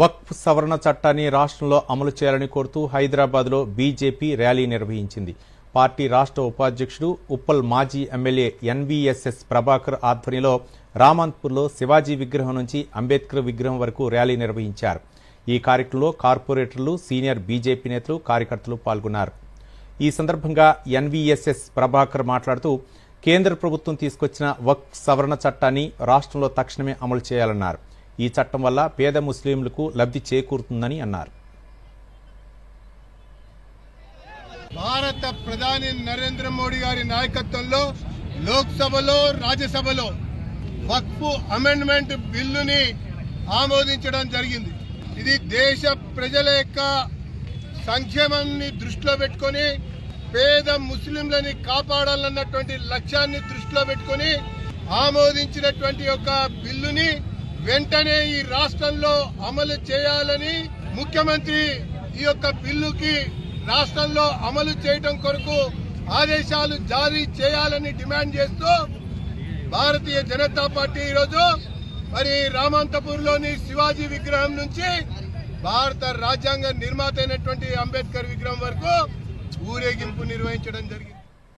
వక్ఫ్ సవరణ చట్టాన్ని రాష్ట్రంలో అమలు చేయాలని కోరుతూ హైదరాబాద్లో బీజేపీ ర్యాలీ నిర్వహించింది. పార్టీ రాష్ట్ర ఉపాధ్యక్షుడు ఉప్పల్ మాజీ ఎమ్మెల్యే ఎన్వీఎస్ఎస్ ప్రభాకర్ ఆధ్వర్యంలో రామంత్పూర్లో శివాజీ విగ్రహం నుంచి అంబేద్కర్ విగ్రహం వరకు ర్యాలీ నిర్వహించారు. ఈ కార్యక్రమంలో కార్పొరేటర్లు సీనియర్ బీజేపీ నేతలు కార్యకర్తలు పాల్గొన్నారు. ఈ సందర్భంగా ఎన్వీఎస్ఎస్ ప్రభాకర్ మాట్లాడుతూ కేంద్ర ప్రభుత్వం తీసుకొచ్చిన వక్ఫ్ సవరణ చట్టాన్ని రాష్ట్రంలో తక్షణమే అమలు చేయాలన్నారు. ఈ చట్టం వల్ల పేద ముస్లింలకు లబ్ధి చేకూరుతుందని అన్నారు. భారత ప్రధాని నరేంద్ర మోడీ గారి నాయకత్వంలో లోక్సభలో రాజ్యసభలో వక్ఫ్ అమెండ్మెంట్ బిల్లుని ఆమోదించడం జరిగింది. ఇది దేశ ప్రజల యొక్క సంక్షేమాన్ని దృష్టిలో పెట్టుకొని పేద ముస్లింలని కాపాడాలన్నటువంటి లక్ష్యాన్ని దృష్టిలో పెట్టుకొని ఆమోదించినటువంటి యొక్క బిల్లుని వెంటనే ఈ రాష్ట్రంలో అమలు చేయాలని ముఖ్యమంత్రి ఈ యొక్క బిల్లుకి రాష్ట్రంలో అమలు చేయడం కొరకు ఆదేశాలు జారీ చేయాలని డిమాండ్ చేస్తూ భారతీయ జనతా పార్టీ ఈరోజు మరి రామంతపూర్లోని శివాజీ విగ్రహం నుంచి భారత రాజ్యాంగ నిర్మాత అయినటువంటి అంబేద్కర్ విగ్రహం వరకు ఊరేగింపు నిర్వహించడం జరిగింది.